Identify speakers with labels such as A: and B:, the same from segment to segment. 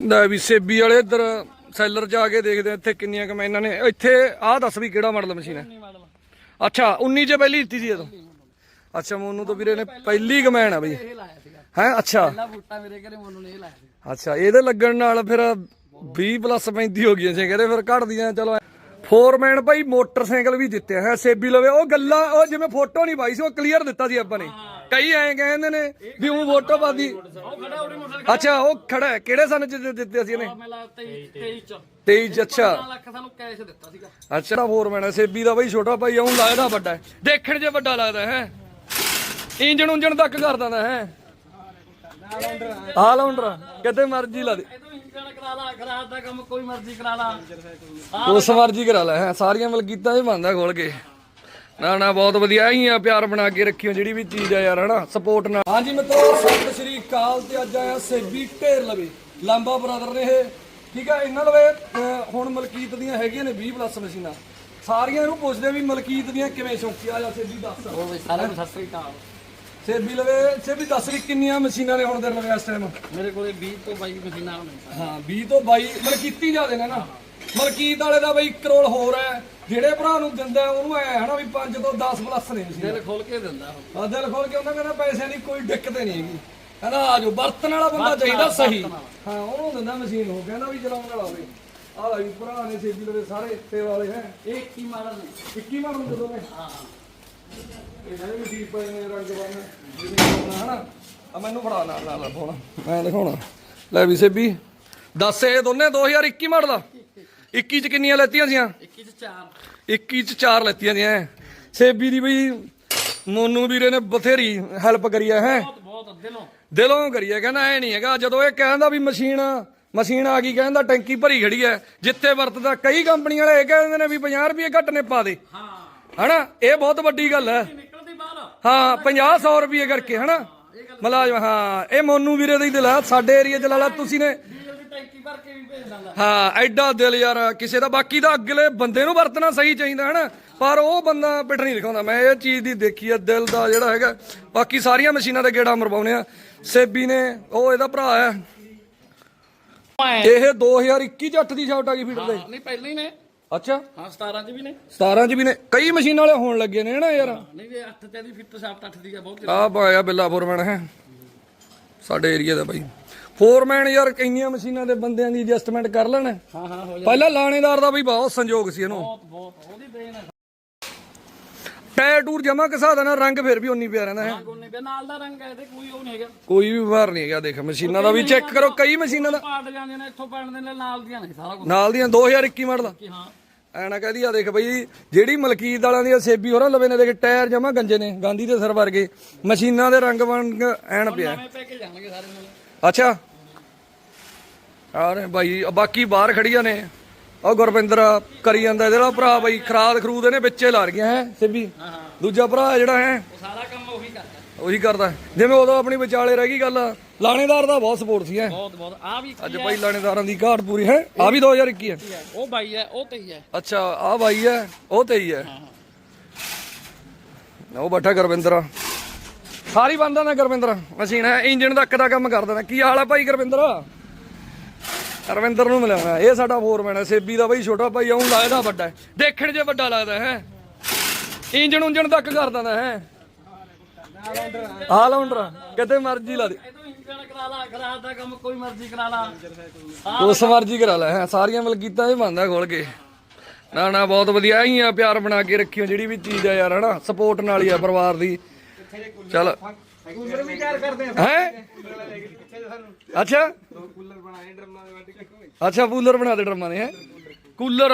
A: ਲੈ ਵੀ ਸੇਬੀ ਵਾਲੇ ਇੱਧਰ ਸੈਲਰ ਜਾ ਕੇ ਦੇਖਦੇ ਆ ਇੱਥੇ ਕਿੰਨੀਆਂ ਕਮਾਈਆਂ ਨੇ, ਇੱਥੇ ਆਹ ਦੱਸ ਵੀ ਕਿਹੜਾ ਮਾਡਲ ਮਸ਼ੀਨ ਹੈ? ਅੱਛਾ 19 ਚ ਪਹਿਲੀ ਲਿੱਤੀ ਸੀ ਇਹ ਤੋਂ। ਅੱਛਾ, ਮੋਨੂ ਤੋਂ ਵੀਰੇ ਨੇ ਪਹਿਲੀ ਕਮੈਨ ਆ ਬਈ। ਹੈ, ਅੱਛਾ।
B: ਪਹਿਲਾ ਬੂਟਾ ਮੇਰੇ ਘਰੇ ਮੈਨੂੰ ਨੇ ਇਹ ਲਾਇਆ ਸੀ
A: ਅੱਛਾ, ਇਹਦੇ ਲੱਗਣ ਨਾਲ ਫਿਰ 20 ਪਲੱਸ 35 ਹੋ ਗਈਆਂ ਸੀ, ਕਹਿੰਦੇ ਫਿਰ ਘਟਦੀਆਂ, ਚਲੋ ਫੋਰਮੈਨ ਭਾਈ ਮੋਟਰਸਾਈਕਲ ਵੀ ਦਿੱਤੇ ਹੈ, ਸੇਬੀ ਲਵੇ, ਉਹ ਗੱਲਾਂ, ਉਹ ਜਿਵੇਂ ਫੋਟੋ ਨਹੀਂ ਪਾਈ ਸੀ, ਉਹ ਕਲੀਅਰ ਦਿੱਤਾ ਸੀ ਆਪਾਂ ਨੇ। ਕਈ ਐਂ ਕਹਿੰਦੇ ਨੇ ਵੀ ਉਹ ਫੋਟੋ ਪਾਦੀ ਅੱਛਾ ਉਹ ਖੜਾ ਹੈ। ਕਿਹੜੇ ਸਨ ਚ ਦਿੱਤੇ ਸੀ ਇਹਨੇ?
B: ਮੈਂ ਲਾ 23 23 ਚ।
A: 23 ਚ ਅੱਛਾ।
B: 15 ਲੱਖ ਸਾਨੂੰ ਕੈਸ਼ ਦਿੱਤਾ ਸੀਗਾ।
A: ਅੱਛਾ ਫੋਰਮੈਨ ਹੈ ਸੇਬੀ ਦਾ ਬਈ ਛੋਟਾ ਭਾਈ ਆਉਂ ਲੱਗਦਾ ਵੱਡਾ ਹੈ। ਦੇਖਣ 'ਚ ਵੱਡਾ ਲੱਗਦਾ ਹੈ। ਇੰਜਣ ਉਂਜਣ ਤੱਕ ਕਰ ਦਿੰਦਾ ਹੈ। ਆ। ਲਾਉਂਡਰ ਕਿਤੇ ਮਰਜ਼ੀ ਲਾ ਦੇ।
B: ਇਹ ਤੋਂ ਇੰਜਣ ਕਰਾ ਲਾ ਖਰਾਬ ਦਾ ਕੰਮ ਕੋਈ ਮਰਜ਼ੀ ਕਰਾ ਲਾ।
A: ਉਸ ਮਰਜ਼ੀ ਕਰਾ ਲੈ ਹੈ। ਸਾਰੀਆਂ ਮਲਕੀਤਾਂ ਹੀ ਬੰਦਾ ਖੋਲ ਕੇ। ਨਾ ਨਾ ਬਹੁਤ ਵਧੀਆ ਹੀ ਆ ਪਿਆਰ ਬਣਾ ਕੇ ਰੱਖਿਓ ਜਿਹੜੀ ਵੀ ਚੀਜ਼ ਆ ਯਾਰ ਹਨਾ? ਸਪੋਰਟ ਨਾਲ। ਹਾਂਜੀ ਮਿੱਤਰੋ ਸਤਿ ਸ਼੍ਰੀ ਅਕਾਲ ਤੇ ਅੱਜ ਆਇਆ ਸੇਬੀ ਢੇਰ ਲਵੇ। ਲਾਂਬਾ ਬ੍ਰਦਰ ਨੇ ਇਹ ਠੀਕ ਆ ਇਹਨਾਂ ਲਵੇ ਹੁਣ ਮਲਕੀਤ ਦੀਆਂ ਹੈਗੀਆਂ ਨੇ 20 ਪਲੱਸ ਮਸ਼ੀਨਾਂ। ਸਾਰੀਆਂ ਨੂੰ ਪੁੱਛਦੇ ਵੀ ਮਲਕੀਤ ਦੀਆਂ ਕਿਵੇਂ ਸ਼ੌਂਕੀਆ ਆ ਸੇਬੀ ਦੱਸ।
B: ਉਹ ਵੀ ਸਾਰਿਆਂ ਨੂੰ ਸਤਿ ਸ੍ਰੀ ਅਕਾਲ।
A: ਸੇਬੀ ਲਵੇ ਸੇਬੀ ਦੱਸ ਵੀ ਕਿੰਨੀਆਂ ਮਸ਼ੀਨਾਂ ਨੇ ਹੁਣ ਤੇਰੇ ਲਵੇ ਇਸ ਟਾਈਮ
B: ਮੇਰੇ ਕੋਲੇ 20 ਤੋਂ 22 ਮਸ਼ੀਨਾਂ
A: ਹਾਂ 20 ਤੋਂ 22 ਮਲਕੀਤੀ ਜ਼ਿਆਦੇ ਨੇ ਨਾ। ਮਲਕੀਤ ਵਾਲੇ ਦਾ ਬਈ ਕਰੋਲ ਹੋਰ ਹੈ। ਜਿਹੜੇ ਭਰਾ ਨੂੰ ਦਿੰਦਾ ਉਹਨੂੰ ਐ ਹਨਾ ਵੀ 5 ਤੋਂ 10 ਪਲੱਸ ਨੇ ਮਸ਼ੀਨਾਂ
B: ਦਿਲ ਖੋਲ ਕੇ ਦਿੰਦਾ ਉਹ।
A: ਆ ਦਿਲ ਖੋਲ ਕੇ ਉਹਨਾਂ ਕਹਿੰਦਾ ਪੈਸਿਆਂ ਦੀ ਕੋਈ ਦਿੱਕਤ ਨਹੀਂ ਹੈਗੀ। ਕਹਿੰਦਾ ਆਜੋ ਵਰਤਣ ਵਾਲਾ ਬੰਦਾ ਚਾਹੀਦਾ ਸਹੀ। ਹਾਂ ਉਹਨੂੰ ਦਿੰਦਾ ਮਸ਼ੀਨ ਉਹ ਕਹਿੰਦਾ ਵੀ ਚਲਾਉਣ ਵਾਲਾ ਹੋਵੇ ਆ ਲੈ ਵੀ ਭਰਾ ਨੇ ਸੇਬੀ ਲਵੇ ਸਾਰੇ ਸੇਵਾ ਵਾਲੇ ਹੈ।
B: ਇਹ ਕੀ ਮਾਡਲ ਨੇ।
A: 21 ਮਾਡਲ ਦੇ ਦੋਵੇਂ
B: ਹਾਂ।
A: ਇਹ ਸਾਰੇ ਵੀ ਠੀਕ ਪਏ ਨੇ ਰੰਗ ਬਣ ਜਿਵੇਂ ਹੋਣਾ ਹਨਾ ਆ ਮੈਨੂੰ ਫੜਾ ਨਾਲ ਨਾਲ ਫੋਨ ਮੈਂ ਦਿਖਾਉਣਾ। ਲੈ ਵੀ ਸੇਬੀ ਦੱਸ ਇਹ ਦੋਨੇ 2021 ਮਾਡਲ ਆ। 21 ਚ ਕਿੰਨੀਆਂ ਲੈਤੀਆਂ ਸੀਆਂ?
B: 21 ਚ 4
A: 21 ਚ 4 ਲੈਤੀਆਂ ਦੀਆਂ ਸੇਬੀ ਦੀ ਬਈ ਮੋਨੂ ਵੀਰੇ ਨੇ ਬਥੇਰੀ ਹੈਲਪ ਕਰੀ ਹੈ ਹੈ।
B: ਬਹੁਤ ਬਹੁਤ ਦਿਲੋਂ।
A: ਦਿਲੋਂ ਕਰੀਏ ਕਹਿੰਦਾ ਐ ਨਹੀਂ ਹੈਗਾ। ਜਦੋਂ ਇਹ ਕਹਿੰਦਾ ਵੀ ਮਸ਼ੀਨ ਮਸ਼ੀਨ ਆ ਗਈ ਕਹਿੰਦਾ ਟੈਂਕੀ ਭਰੀ ਖੜੀ ਐ ਜਿੱਥੇ ਵਰਤਦਾ ਕਈ ਕੰਪਨੀਆਂ ਵਾਲੇ ਇਹ ਕਹਿੰਦੇ ਨੇ ਵੀ 50 ਰੁਪਏ ਘੱਟ ਨੇ ਪਾ ਦੇ।
B: ਹਾਂ।
A: ਹਨਾ? ਇਹ ਬਹੁਤ ਵੱਡੀ ਗੱਲ ਹੈ ਹਾਂ 50 100 ਰੁਪਏ ਕਰਕੇ ਹਨਾ? ਮਲਾਜਮ ਹਾਂ ਇਹ ਮੋਨੂ ਵੀਰੇ ਦਾ ਹੀ ਦਿਲ ਹੈ ਸਾਡੇ ਏਰੀਆ ਚ ਲਾ ਲਾ ਤੁਸੀਂ ਨੇ
B: ਟੈਂਕੀ ਭਰ ਕੇ ਵੀ ਭੇਜ ਦਿੰਦਾ।
A: ਹਾਂ ਐਡਾ ਦਿਲ ਯਾਰ ਕਿਸੇ ਦਾ। ਬਾਕੀ ਦਾ ਅਗਲੇ ਬੰਦੇ ਨੂੰ ਵਰਤਣਾ ਸਹੀ ਚਾਹੀਦਾ ਹਨਾ? ਪਰ ਉਹ ਬੰਦਾ ਪਿੱਠ ਨਹੀਂ ਦਿਖਾਉਂਦਾ। ਮੈਂ ਇਹ ਚੀਜ਼ ਦੀ ਦੇਖੀ ਆ ਦਿਲ ਦਾ ਜਿਹੜਾ ਹੈਗਾ। ਬਾਕੀ ਸਾਰੀਆਂ ਮਸ਼ੀਨਾਂ ਤੇ ਗੇੜਾ ਮਰਵਾਉਣੇ ਆ। ਸੇਬੀ ਨੇ ਉਹ ਇਹਦਾ ਭਰਾ ਹੈ। ਇਹ 2021 ਚ 8 ਦੀ ਸ਼ਾਟ ਆ ਗਈ ਫੀਡਰ ਦੇ
B: ਨਹੀਂ ਪਹਿਲਾਂ ਹੀ ਨੇ।
A: ਅੱਛਾ।
B: ਹਾਂ 17 ਚ ਵੀ ਨੇ।
A: 17 ਚ ਵੀ ਨੇ। ਕਈ ਮਸ਼ੀਨਾਂ ਵਾਲੇ ਹੋਣ ਲੱਗੇ ਨੇ ਨਾ ਯਾਰ?
B: ਨਹੀਂ ਵੀ 8 ਤੇ ਦੀ ਫਿੱਟ ਸਾਫਟ 8 ਦੀ ਆ ਬਹੁਤ
A: ਆ ਪਾਇਆ ਬਿੱਲਾ ਫੋਰਮੈਨ ਹੈ। ਸਾਡੇ ਏਰੀਆ ਦਾ ਬਾਈ। ਫੋਰਮੈਨ ਯਾਰ ਕਈਆਂ ਮਸ਼ੀਨਾਂ ਦੇ ਬੰਦਿਆਂ ਦੀ ਐਡਜਸਟਮੈਂਟ ਕਰ ਲੈਣ।
B: ਹਾਂ ਹਾਂ ਹੋ ਜਾ
A: ਪਹਿਲਾਂ ਲਾਣੇਦਾਰ ਦਾ ਵੀ ਬਹੁਤ ਸੰਯੋਗ ਸੀ ਇਹਨੂੰ।
B: ਬਹੁਤ ਬਹੁਤ ਉਹਦੀ ਦੇਣ ਹੈ।
A: ਟਾਇਰ ਟੂਰ ਜਮਾ ਕਸਾ ਦੇਣਾ ਰੰਗ ਫਿਰ ਵੀ ਉਨੀ ਪਿਆ ਰਹਿੰਦਾ ਹੈ।
B: ਨਾਲ ਦਾ ਰੰਗ ਹੈ ਤੇ ਕੋਈ ਉਹ ਨਹੀਂ ਹੈਗਾ।
A: ਕੋਈ ਵੀ ਵਿਵਹਾਰ ਨਹੀਂ ਹੈਗਾ ਦੇਖ ਮਸ਼ੀਨਾਂ ਦਾ ਵੀ ਚੈੱਕ ਕਰੋ ਕਈ ਮਸ਼ੀਨਾਂ ਦਾ
B: ਜਾਂਦੇ ਨੇ ਇੱਥੋਂ ਨਾਲ ਦੀਆਂ ਨੇ ਸਾਰਾ ਕੁਝ
A: ਨਾਲ ਦੀਆਂ 2021 ਮਾਡਲ
B: ਹਾਂ।
A: ਐ ਨਾ ਕਹਦੀ ਆ ਦੇਖ ਬਈ ਜਿਹੜੀ ਮਲਕੀਤ ਵਾਲਿਆਂ ਦੀ ਸੇਬੀ ਹੋਰਾਂ ਲਵੇ ਨੇ ਦੇਖ ਟਾਇਰ ਜਮਾ ਗੰਜੇ ਨੇ ਗਾਂਧੀ ਦੇ ਸਰ ਵਰਗੇ। ਮਸ਼ੀਨਾਂ ਦੇ ਰੰਗ ਬਣ ਐਨ ਪਿਆ। ਅੱਛਾ। ਆਰੇ ਬਾਈ ਬਾਕੀ ਬਾਹਰ ਖੜੀਆਂ ਨੇ। ਉਹ ਗੁਰਵਿੰਦਰ ਕਰੀ ਜਾਂਦਾ ਇਹਦਾ ਭਰਾ ਬਾਈ ਖਰਾਦ ਖਰੂਦ ਇਹਨੇ ਵਿੱਚੇ ਲਾ ਰਗੀਆਂ ਹੈ ਸੇਬੀ।
B: ਹਾਂ ਹਾਂ।
A: ਦੂਜਾ ਭਰਾ ਜਿਹੜਾ ਹੈ।
B: ਉਹ ਸਾਰਾ ਕੰਮ ਉਹੀ ਕਰਦਾ।
A: ਉਹੀ ਕਰਦਾ। ਜਿਵੇਂ ਉਦੋਂ ਆਪਣੀ ਵਿਚਾਲੇ ਰਹਿ ਗਈ ਗੱਲ ਲਾਣੇਦਾਰ ਦਾ ਬਹੁਤ ਸਪੋਰਟ ਸੀ ਹੈ।
B: ਬਹੁਤ ਬਹੁਤ। ਆ ਵੀ
A: ਅੱਜ ਭਾਈ ਲਾਣੇਦਾਰਾਂ ਦੀ ਘਾਟ ਪੂਰੀ ਹੈ। ਆ ਵੀ 2021 ਹੈ।
B: ਉਹ ਬਾਈ ਹੈ ਉਹ ਤੇ ਹੀ ਹੈ।
A: ਅੱਛਾ ਆ ਬਾਈ ਹੈ ਉਹ ਤੇ ਹੀ ਹੈ। ਉਹ ਬੈਠਾ ਗੁਰਵਿੰਦਰ। ਸਾਰੀ ਬੰਦਾ ਨਾ ਗੁਰਵਿੰਦਰ। ਮਸ਼ੀਨ ਹੈ ਇੰਜਨ ਤੱਕ ਦਾ ਕੰਮ ਕਰਦਾ ਨਾ। ਕੀ ਹਾਲ ਹੈ ਭਾਈ ਗੁਰਵਿੰਦਰ? ਗੁਰਵਿੰਦਰ ਨੂੰ ਮਿਲਿਆ ਹੋਇਆ। ਇਹ ਸਾਡਾ ਫੋਰਮੈਨ ਹੈ। ਸੇਬੀ ਦਾ ਭਾਈ ਛੋਟਾ ਭਾਈ ਆਉਂ ਲੱਗਦਾ ਵੱਡਾ ਹੈ। ਦੇਖਣ 'ਚ ਵੱਡਾ ਲੱਗਦਾ ਹੈ। ਇੰਜਨ ਉਂਜਣ ਤੱਕ ਕਰ ਦਿੰਦਾ ਹੈ। ਆ। ਲਾਉਂਡਰ ਕਿਤੇ ਮਰਜ਼ੀ ਲਾ ਦੇ।
B: ਇਹ ਤੋਂ ਇੰਜਣ ਕਰਾ ਲਾ ਖਰਾਬ ਦਾ ਕੰਮ ਕੋਈ ਮਰਜ਼ੀ ਕਰਾ ਲਾ।
A: ਉਸ ਮਰਜ਼ੀ ਕਰਾ ਲੈ। ਹੈ ਸਾਰੀਆਂ ਮਲਕੀਤਾਂ ਹੀ ਬੰਦਾ ਖੋਲ ਕੇ। ਨਾ ਨਾ ਬਹੁਤ ਵਧੀਆ। ਹੀ ਆ ਪਿਆਰ ਬਣਾ ਕੇ ਰੱਖਿਓ ਜਿਹੜੀ ਵੀ ਚੀਜ਼ ਆ ਯਾਰ ਹਨਾ? ਸਪੋਰਟ ਨਾਲ ਹੀ ਆ ਪਰਿਵਾਰ ਦੀ। ਚਲ।
C: ਕੂਲਰ
A: ਹੈ ਅੱਛਾ।
C: ਕੂਲਰ ਬਣਾਏ ਡਰਮਾਂ ਦੇ ਵੱਟ ਕੇ
A: ਅੱਛਾ ਕੂਲਰ ਬਣਾ ਦੇ ਡਰਮਾਂ ਦੇ ਹੈ? ਕੂਲਰ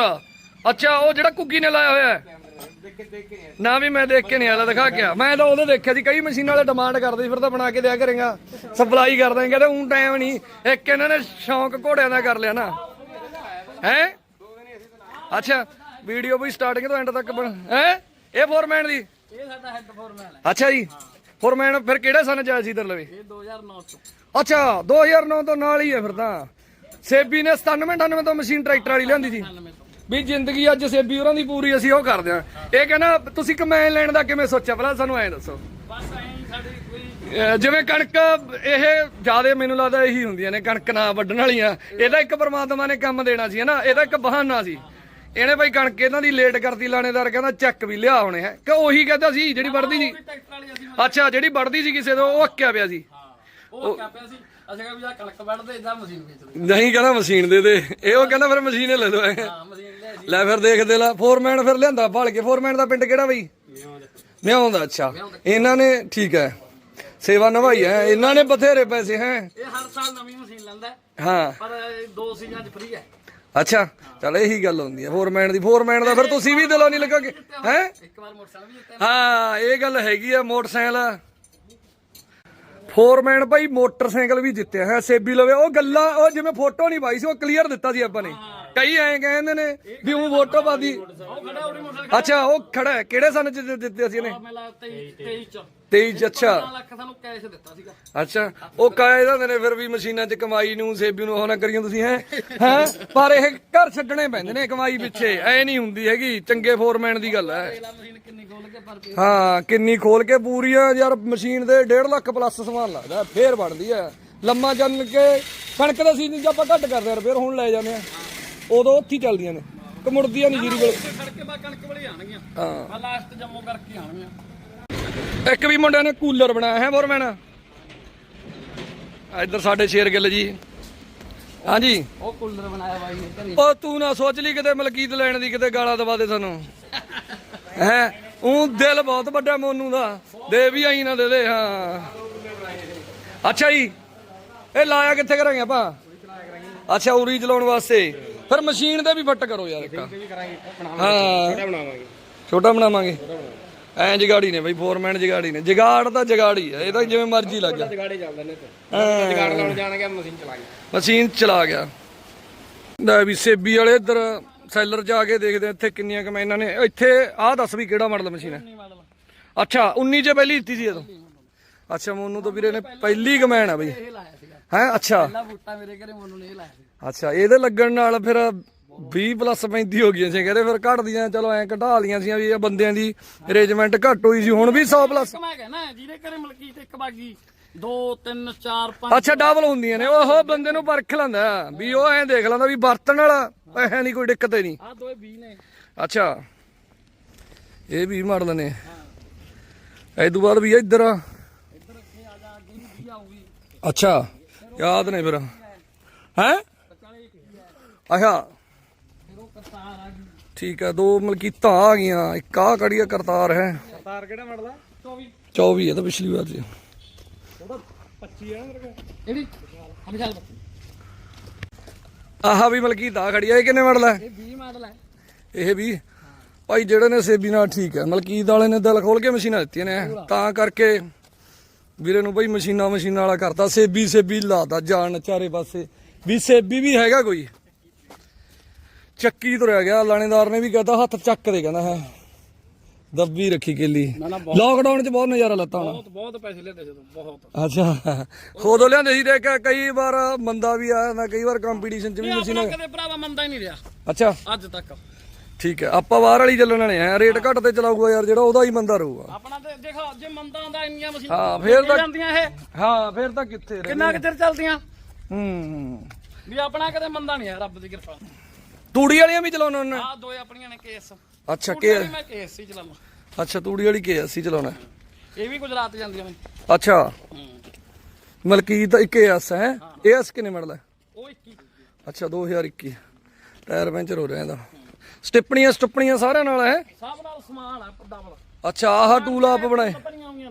A: ਅੱਛਾ ਉਹ ਜਿਹੜਾ ਕੁੱਗੀ ਨੇ ਲਾਇਆ ਹੋਇਆ ਹੈ?
C: ਦੇਖ ਕੇ ਦੇਖ ਕੇ
A: ਨਾ ਵੀ ਮੈਂ ਦੇਖ ਕੇ ਨਹੀਂ ਆਲਾ ਦਿਖਾ ਕੇ ਆ। ਮੈਂ ਤਾਂ ਉਹਦੇ ਦੇਖਿਆ ਸੀ ਕਈ ਮਸ਼ੀਨਾਂ ਵਾਲੇ ਡਿਮਾਂਡ ਕਰਦੇ ਸੀ ਫਿਰ ਤਾਂ ਬਣਾ ਕੇ ਦਿਆ ਕਰੇਗਾ। ਸਪਲਾਈ ਕਰ ਦਾਂਗੇ ਕਹਿੰਦੇ ਉਂ ਟਾਈਮ ਨਹੀਂ ਇੱਕ ਇਹਨਾਂ ਨੇ ਸ਼ੌਂਕ ਘੋੜਿਆਂ ਦਾ ਕਰ ਲਿਆ ਨਾ। ਹੈ? ਅੱਛਾ ਵੀਡੀਓ ਵੀ ਸਟਾਰਟਿੰਗ ਤੋਂ ਐਂਡ ਤੱਕ ਹੈ? ਇਹ ਫੋਰਮੈਨ ਦੀ?
B: ਇਹ ਸਾਡਾ ਹੈੱਡ ਫੋਰਮੈਨ ਹੈ।
A: ਅੱਛਾ ਜੀ। ਫੋਰਮੈਨ ਫਿਰ ਕਿਹੜੇ ਸਨ ਚ ਆਇਆ ਸੀ ਇਧਰ ਲਵੇ
B: ਇਹ 2009 ਚ
A: ਅੱਛਾ 2009 ਤੋਂ ਨਾਲ ਹੀ ਹੈ ਫਿਰ ਤਾਂ। ਸੇਬੀ ਨੇ 97 98 ਤੋਂ ਮਸ਼ੀਨ ਟਰੈਕਟਰ ਵਾਲੀ ਲਿਆਂਦੀ ਸੀ।
B: 99 ਤੋਂ।
A: ਵੀ ਜ਼ਿੰਦਗੀ ਅੱਜ ਸੇਬੀ ਹੋਰਾਂ ਦੀ ਪੂਰੀ ਅਸੀਂ ਉਹ ਕਰਦੇ ਆ ਇਹ ਕਹਿੰਦਾ ਤੁਸੀਂ ਕਮੈਨ ਲੈਣ ਦਾ ਕਿਵੇਂ ਸੋਚਿਆ? ਪਹਿਲਾਂ ਸਾਨੂੰ ਐਂ ਦੱਸੋ।
B: ਬਸ ਐਂ ਹੀ ਸਾਡੀ ਕੋਈ
A: ਅਹ ਜਿਵੇਂ ਕਣਕ ਇਹ ਜ਼ਿਆਦਾ ਮੈਨੂੰ ਲੱਗਦਾ ਇਹੀ ਹੁੰਦੀਆਂ ਨੇ ਕਣਕ ਨਾ ਵੱਢਣ ਵਾਲੀਆਂ। ਇਹਦਾ ਇੱਕ ਪਰਮਾਤਮਾ ਨੇ ਕੰਮ ਦੇਣਾ ਸੀ ਹਨਾ ਇਹਦਾ ਇੱਕ ਬਹਾਨਾ ਸੀ। ਇਹਨੇ ਬਈ ਕਣਕ ਇਹਨਾਂ ਦੀ ਲੇਟ ਕਰਤੀ ਲਾਣੇਦਾਰ ਕਹਿੰਦਾ ਚੱਕ ਵੀ ਲਿਆ ਹੋਣੇ ਹੈ। ਕਿ ਉਹੀ ਕਹਿੰਦਾ ਸੀ ਜਿਹੜੀ ਵੱਢਦੀ ਸੀ। ਅੱਛਾ ਜਿਹੜੀ ਵੱਢਦੀ ਸੀ ਕਿਸੇ ਤੋਂ ਉਹ ਅੱਕਿਆ ਪਿਆ ਸੀ।
B: ਉਹ ਕਿਆ ਪਿਆ ਸੀ। ਅਸੀਂ ਕਿਹਾ ਵੀ ਆ ਕਣਕ ਵੱਢਦੇ ਇਦਾਂ ਮਸ਼ੀਨ ਵੇਚਦੇ
A: ਨਹੀਂ ਕਹਿੰਦਾ ਮਸ਼ੀਨ ਦੇ ਦੇ। ਇਹ ਉਹ ਕਹਿੰਦਾ ਫਿਰ ਮਸ਼ੀਨ ਹੀ ਲੈ ਲਓ ਐਂ।
B: ਹਾਂ ਮਸ਼ੀਨ ਲੈ ਜੀ
A: ਲੈ ਫਿਰ ਦੇਖਦੇ ਲਾ ਫੋਰਮੈਨ ਫਿਰ ਲਿਆਂਦਾ ਭਾਲ ਕੇ। ਫੋਰਮੈਨ ਦਾ ਪਿੰਡ ਕਿਹੜਾ ਬਈ? ਮਿਆਉਂ ਦਾ। ਅੱਛਾ। ਇਹਨਾਂ ਨੇ ਠੀਕ ਹੈ। ਸੇਵਾ ਨਿਭਾਈ ਹੈ। ਇਹਨਾਂ ਨੇ ਬਥੇਰੇ ਪੈਸੇ ਹੈ।
B: ਇਹ ਹਰ ਸਾਲ ਨਵੀਂ ਮਸ਼ੀਨ ਲੈਂਦਾ ਹੈ, ਪਰ ਦੋ ਸੀਜ਼ਨਾਂ 'ਚ ਫ੍ਰੀ ਹੈ।
A: ਅੱਛਾ, ਚਲ ਇਹੀ ਗੱਲ ਹੁੰਦੀ ਹੈ ਫੋਰਮੈਨ ਦੀ ਫੋਰਮੈਨ ਦਾ ਫਿਰ ਤੁਸੀਂ ਵੀ ਦਿਲੋਂ ਨਹੀਂ ਲੱਗੋਗੇ, ਹੈ?
B: ਇੱਕ ਵਾਰ ਮੋਟਰਸਾਈਕਲ ਵੀ ਦਿੱਤਾ
A: ਹਾਂ, ਇਹ ਗੱਲ ਹੈਗੀ ਆ, ਮੋਟਰਸਾਈਕਲ। ਫੋਰਮੈਨ ਭਾਈ ਮੋਟਰਸਾਈਕਲ ਵੀ ਜਿੱਤਿਆ, ਹੈ, ਸੇਬੀ ਲਵੇ, ਉਹ ਗੱਲਾਂ, ਉਹ ਜਿਵੇਂ ਫੋਟੋ ਨਹੀਂ ਪਾਈ ਸੀ, ਉਹ ਕਲੀਅਰ ਦਿੱਤਾ ਸੀ ਆਪਾਂ ਨੇ। ਕਈ ਐਂ ਕਹਿੰਦੇ ਨੇ ਵੀ ਉਹ ਫੋਟੋ ਪਾਦੀ।
B: ਉਹ
A: ਅੱਛਾ, ਉਹ ਖੜਾ ਹੈ, ਕਿਹੜੇ ਸਨ ਚ ਦਿੱਤੇ ਸੀ ਇਹਨੇ?
B: 23 23 ਚ।
A: 23 ਚ ਅੱਛਾ।
B: 15 ਲੱਖ ਸਾਨੂੰ ਕੈਸ਼ ਦਿੱਤਾ ਸੀਗਾ।
A: ਅੱਛਾ ਉਹ ਕਾਇ ਜਾਂਦੇ ਨੇ ਫਿਰ ਵੀ ਮਸ਼ੀਨਾਂ 'ਚ ਕਮਾਈ ਨੂੰ ਸੇਬੀ ਨੂੰ ਉਹ ਨਾ ਕਰੀਓ ਤੁਸੀਂ ਹੈ? ਹੈ? ਪਰ ਇਹ ਘਰ ਛੱਡਣੇ ਪੈਂਦੇ ਨੇ ਕਮਾਈ ਪਿੱਛੇ ਐ ਨਹੀਂ ਹੁੰਦੀ ਹੈਗੀ ਚੰਗੇ ਫੋਰਮੈਨ ਦੀ ਗੱਲ ਹੈ।
B: ਪਹਿਲਾ ਮਸ਼ੀਨ ਕਿੰਨੀ ਖੋਲ ਕੇ ਪਰ ਪੀ
A: ਹਾਂ ਕਿੰਨੀ ਖੋਲ ਕੇ ਪੂਰੀ ਆ ਯਾਰ ਮਸ਼ੀਨ ਦੇ 1.5 ਲੱਖ ਪਲੱਸ ਸਮਾਨ ਲੱਗਦਾ ਫੇਰ ਬਣਦੀ ਆ। ਲੰਮਾ ਜਨ ਕੇ ਕਣਕ ਦਾ ਸੀਜ਼ਨ ਚ ਆਪਾਂ ਘੱਟ ਕਰਦੇ ਆ ਫਿਰ ਹੁਣ ਲੈ ਜਾਂਦੇ ਆ। ਉਦੋਂ ਉੱਥੇ ਹੀ ਚੱਲਦੀਆਂ ਨੇ ਕਿ ਮੁੜਦੀਆਂ ਨਹੀਂ ਜੀਰੀ ਕੋਲ।
B: ਫੜ ਕੇ ਬਾ ਕਣਕ ਵਾਲੀ ਆਣਗੀਆਂ
A: ਹਾਂ।
B: ਲਾਸਟ ਜੰਮੂ ਕਰਕੇ ਆਣਗੀਆਂ
A: ਇੱਕ ਵੀ ਮੁੰਡਿਆਂ ਨੇ ਕੂਲਰ ਬਣਾਇਆ ਹੈ ਫੋਰਮੈਨ ਇੱਧਰ ਸਾਡੇ ਸ਼ੇਰ ਗਿੱਲ ਜੀ। ਹਾਂਜੀ।
B: ਉਹ ਕੂਲਰ ਬਣਾਇਆ ਬਾਈ ਨੇ
A: ਉਹ ਤੂੰ ਨਾ ਸੋਚ ਲਈ ਕਿਤੇ ਮਲਕੀਤ ਲੈਣ ਦੀ ਕਿਤੇ ਗਾਲਾਂ ਦਵਾ ਦੇ ਸਾਨੂੰ। ਹੈ? ਉਹ ਦਿਲ ਬਹੁਤ ਵੱਡਾ ਮੋਨੂ ਦਾ। ਦੇ ਵੀ ਆਈ ਨਾ ਦੇ ਦੇ ਹਾਂ। ਅੱਛਾ ਜੀ। ਇਹ ਲਾਇਆ ਕਿੱਥੇ ਕਰਾਂਗੇ ਆਪਾਂ? ਅੱਛਾ ਉਰੀ ਚਲਾਉਣ ਵਾਸਤੇ। ਫਿਰ ਮਸ਼ੀਨ ਦੇ ਵੀ ਫਿੱਟ ਕਰੋ ਯਾਰ ਇੱਕ। ਹਾਂ।
C: ਬਣਾਵਾਂਗੇ।
A: ਛੋਟਾ ਬਣਾਵਾਂਗੇ। ਐਂ ਜਗਾੜੀ ਨੇ ਬਈ ਫੋਰਮੈਨ ਜਗਾੜੀ ਨੇ। ਜਗਾੜ ਤਾਂ ਜਗਾੜੀ ਹੈ ਇਹ ਤਾਂ ਜਿਵੇਂ ਮਰਜ਼ੀ ਲੱਗ ਜਾ।
C: ਜਗਾੜੇ ਚੱਲਦੇ ਨੇ ਤੇ। ਜਗਾੜ ਲਾਉਣ ਜਾਣਗੇ ਮਸ਼ੀਨ ਚਲਾ ਗਏ
A: ਮਸ਼ੀਨ ਚਲਾ ਗਿਆ। ਲੈ ਵੀ ਸੇਬੀ ਵਾਲੇ ਇੱਧਰ ਸੈਲਰ ਜਾ ਕੇ ਦੇਖਦੇ ਆ ਇੱਥੇ ਕਿੰਨੀਆਂ ਕਮਾਈ ਇਹਨਾਂ ਨੇ ਇੱਥੇ ਆਹ ਦੱਸ ਵੀ ਕਿਹੜਾ ਮਾਡਲ ਮਸ਼ੀਨ ਹੈ?
B: ਨਹੀਂ ਮਾਡਲ
A: ਅੱਛਾ 19 ਚ ਪਹਿਲੀ ਦਿੱਤੀ ਸੀ ਇਹ ਤੋਂ। ਅੱਛਾ ਮੋਨੂ ਤਾਂ ਵੀਰੇ ਨੇ ਪਹਿਲੀ ਕਮੈਣ ਆ ਬਈ। ਹੈ ਅੱਛਾ।
B: ਪਹਿਲਾ ਬੂਟਾ ਮੇਰੇ ਘਰੇ ਮੈਨੂੰ ਨੇ ਇਹ ਲਾਇਆ ਸੀ।
A: ਅੱਛਾ ਇਹਦੇ ਲੱਗਣ ਨਾਲ ਫਿਰ 20 ਪਲੱਸ 35 ਹੋ ਗਈਆਂ ਸੀ ਕਹਿੰਦੇ ਫਿਰ ਘਟਦੀਆਂ ਚਲੋ ਐ ਘਟਾ ਲੀਆਂ ਸੀ ਵੀ ਇਹ ਬੰਦਿਆਂ ਦੀ ਅਰੇਂਜਮੈਂਟ ਘੱਟ ਹੋਈ ਸੀ ਹੁਣ ਵੀ 100 ਪਲੱਸ
B: ਮੈਂ ਕਹਿੰਦਾ ਜਿਹਦੇ ਘਰੇ ਮਲਕੀ ਤੇ ਇੱਕ ਬਾਗੀ 2 3 4 5
A: ਅੱਛਾ ਡਬਲ ਹੁੰਦੀਆਂ ਨੇ ਉਹ ਬੰਦੇ ਨੂੰ ਪਰਖ ਲੈਂਦਾ ਵੀ ਉਹ ਐਂ ਦੇਖ ਲੈਂਦਾ ਵੀ ਵਰਤਣ ਵਾਲਾ ਐ ਨਹੀਂ ਕੋਈ ਦਿੱਕਤ ਹੀ ਨਹੀਂ।
B: ਆ ਦੋਏ 20 ਨੇ।
A: ਅੱਛਾ ਇਹ ਵੀ ਮਾਡਲ ਨੇ। ਇਹ ਤੋਂ ਬਾਅਦ ਵੀ ਇੱਧਰ ਆ।
B: ਇੱਧਰ ਇੱਥੇ ਆ ਜਾ ਅੱਗੇ ਨੂੰ 20 ਆਊਗੀ।
A: ਅੱਛਾ ਯਾਦ ਨਹੀਂ ਫਿਰ। ਹੈ? ਅੱਛਾ
B: ਕਰਤਾਰ ਆ
A: ਠੀਕ ਆ ਦੋ ਮਲਕੀਤਾਂ ਆ ਗਈਆਂ ਇੱਕ ਆ ਕੜੀ ਆ ਕਰਤਾਰ ਹੈ।
C: ਤਾਰ ਕਿਹੜਾ ਮਾਡਲ ਆ
B: 24
A: 24 ਹੈ ਤਾਂ ਪਿਛਲੀ ਵਾਰ ਸੀ
C: ਉਹਦਾ 25 ਆ ਮੇਰੇ ਕੋਲ।
B: ਇਹਦੀ ਹਮ ਚੱਲ
A: ਆਹ ਵੀ ਮਲਕੀਤ ਆ ਖੜੀ ਆ ਇਹ ਕਿੰਨੇ ਮਾਡਲ ਹੈ
B: ਇਹ 20 ਮਾਡਲ ਹੈ
A: ਇਹ ਵੀ? ਭਾਈ ਜਿਹੜੇ ਨੇ ਸੇਬੀ ਨਾਲ ਠੀਕ ਹੈ ਮਲਕੀਤ ਵਾਲੇ ਨੇ ਦਿਲ ਖੋਲ ਕੇ ਮਸ਼ੀਨਾਂ ਦਿੱਤੀਆਂ ਨੇ ਤਾਂ ਕਰਕੇ ਵੀਰੇ ਨੂੰ ਭਾਈ ਮਸ਼ੀਨਾਂ ਮਸ਼ੀਨਾਂ ਵਾਲਾ ਕਰਤਾ ਸੇਬੀ ਸੇਬੀ ਲਾਤਾ ਜਾਣ ਚਾਰੇ ਪਾਸੇ। ਵੀ ਸੇਬੀ ਵੀ ਹੈਗਾ ਕੋਈ? ਚੱਕੀ ਤੁਰਿਆ ਗਿਆ ਲਾਣੇਦਾਰ ਨੇ ਵੀ ਕਹਤਾ ਹੱਥ ਚੱਕ ਦੇ ਕਹਿੰਦਾ ਹੈ। ਦੱਬੀ ਰੱਖੀ ਕਿੱਲੀ।
B: ਨਾ, ਨਾ,
A: ਲੋਕਡਾਊਨ 'ਚ ਬਹੁਤ ਨਜ਼ਾਰਾ ਲੱਤਾ ਹੋਣਾ।
B: ਬਹੁਤ ਬਹੁਤ ਪੈਸੇ ਲੈਂਦੇ ਜਦੋਂ ਬਹੁਤ।
A: ਅੱਛਾ ਖੋਦੋ ਲਿਆਂਦੇ ਸੀ ਦੇਖ ਕਈ ਵਾਰ ਮੰਦਾ ਵੀ ਆਇਆ ਨਾ ਕਈ ਵਾਰ ਕੰਪੀਟੀਸ਼ਨ 'ਚ ਵੀ ਮਸ਼ੀਨਾਂ
B: ਕਦੇ ਭਰਾਵਾ ਮੰਦਾ ਹੀ ਨਹੀਂ ਰਿਹਾ।
A: ਅੱਛਾ।
B: ਅੱਜ ਤੱਕ।
A: ਠੀਕ ਹੈ ਆਪਾਂ ਬਾਹਰ ਵਾਲੀ ਚੱਲਣ ਵਾਲੇ ਆ ਰੇਟ ਘੱਟ ਤੇ ਚਲਾਊਗਾ ਯਾਰ ਜਿਹੜਾ ਉਹਦਾ ਹੀ ਮੰਦਾ ਰਹੂਗਾ।
B: ਆਪਣਾ ਤੇ ਦੇਖੋ ਜੇ ਮੰਦਾ ਆਉਂਦਾ ਇੰਨੀਆਂ ਮਸ਼ੀਨਾਂ
A: ਹਾਂ ਫੇਰ ਤਾਂ
B: ਜਾਂਦੀਆਂ ਇਹ।
A: ਹਾਂ ਫੇਰ ਤਾਂ ਕਿੱਥੇ ਰਹਿ
B: ਕਿੰਨਾ ਕੁ ਚਿਰ ਚੱਲਦੀਆਂ?
A: ਹੂੰ।
B: ਵੀ ਆਪਣਾ ਕਦੇ ਮੰਦਾ ਨਹੀਂ ਹੈ ਰੱਬ ਦੀ ਕਿਰਪਾ।
A: ਤੂੜੀ ਵਾਲੀਆਂ ਵੀ ਚਲਾਉਣਾ ਉਹਨੇ?
B: ਆ ਦੋਏ ਆਪਣੀਆਂ ਨੇ ਕੇਸ
A: ਅੱਛਾ ਕੇ
B: ਮੈਂ ਕੇਸ ਹੀ ਚਲਾਵਾਂ
A: ਅੱਛਾ ਤੂੜੀ ਵਾਲੀ ਕੇ ਅਸੀਂ ਚਲਾਉਣਾ
B: ਇਹ ਵੀ ਗੁਜਰਾਤ ਜਾਂਦੀਆਂ ਨੇ।
A: ਅੱਛਾ।
B: ਹੂੰ।
A: ਮਲਕੀਤ ਇੱਕ ਐਸ ਹੈ। ਐਸ ਕਿੰਨੇ ਮਾਡਲ ਹੈ?
B: ਉਹ 21
A: ਅੱਛਾ 2021 ਟਾਇਰ ਪੈਂਚਰ ਹੋ ਰਿਹਾ ਇਹਦਾ। ਸਟਿੱਪਣੀਆਂ ਸਟਿੱਪਣੀਆਂ ਸਾਰਿਆਂ ਨਾਲ ਹੈ?
B: ਸਭ ਨਾਲ ਸਮਾਨ ਆ ਡਬਲ
A: ਅੱਛਾ ਆਹ ਟੂਲ ਆਪ ਬਣਾਏ।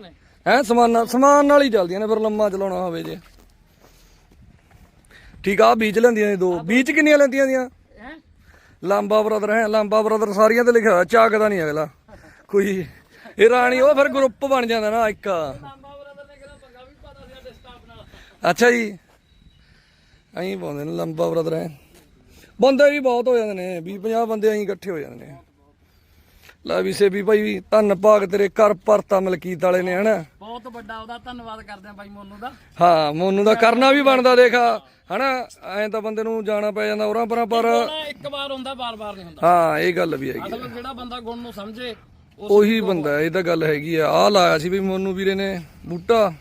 B: ਨੇ?
A: ਹੈ ਸਮਾਨ ਨਾਲ ਸਮਾਨ ਨਾਲ ਹੀ ਚੱਲਦੀਆਂ ਨੇ ਫਿਰ ਲੰਮਾ ਚਲਾਉਣਾ ਹੋਵੇ ਜੇ। ਠੀਕ ਆ ਬੀਜ ਲੈਂਦੀਆਂ ਨੇ ਦੋ। ਬੀਜ ਕਿੰਨੀਆਂ ਲੈਂਦੀਆਂ ਦੀਆਂ ਲਾਂਬਾ ਬ੍ਰਦਰ ਹੈ ਲਾਂਬਾ ਬ੍ਰਦਰ ਸਾਰੀਆਂ ਤੇ ਲਿਖਿਆ ਹੋਇਆ ਝਾਕਦਾ ਨਹੀਂ ਅਗਲਾ। ਕੋਈ ਇਹ ਰਾਣੀ ਉਹ ਫਿਰ ਗਰੁੱਪ ਬਣ ਜਾਂਦਾ ਨਾ ਇੱਕ। ਅੱਛਾ ਜੀ। ਐਂ ਪਾਉਂਦੇ ਨੇ ਲੰਬਾ ਬ੍ਰਦਰ ਹੈ। ਬੰਦੇ ਵੀ ਬਹੁਤ ਹੋ ਜਾਂਦੇ ਨੇ 20 50 ਬੰਦੇ ਐਂ ਇਕੱਠੇ ਹੋ ਜਾਂਦੇ ਨੇ। ਲੈ ਵੀ ਸੇਬੀ ਭਾਈ ਧੰਨ ਭਾਗ ਤੇਰੇ ਕਰ ਪਰਤਾ ਮਲਕੀਤ ਵਾਲੇ ਨੇ ਹਨਾ।
B: ਬਹੁਤ ਵੱਡਾ ਉਹਦਾ ਧੰਨਵਾਦ ਕਰਦੇ ਆ ਬਾਈ ਮੋਨੂ ਦਾ।
A: ਹਾਂ ਮੋਨੂ ਦਾ ਕਰਨਾ ਵੀ ਬਣਦਾ ਦੇਖਾ ਹਨਾ? ਐਂ ਤਾਂ ਬੰਦੇ ਨੂੰ ਜਾਣਾ ਪੈ ਜਾਂਦਾ ਉਰਾਂ ਪਰਾਂ ਪਰ
B: ਇੱਕ ਵਾਰ ਹੁੰਦਾ ਬਾਰ-ਬਾਰ ਨਹੀਂ ਹੁੰਦਾ।
A: ਹਾਂ ਇਹ ਗੱਲ ਵੀ ਹੈਗੀ
B: ਅਸਲ ਜਿਹੜਾ ਬੰਦਾ ਗੁਣ ਨੂੰ ਸਮਝੇ
A: ਉਹੀ ਬੰਦਾ ਇਹ ਤਾਂ ਗੱਲ ਹੈਗੀ ਆ ਆ ਲਾਇਆ ਸੀ ਵੀ ਮੋਨੂ ਵੀਰੇ ਨੇ ਬੂਟਾ।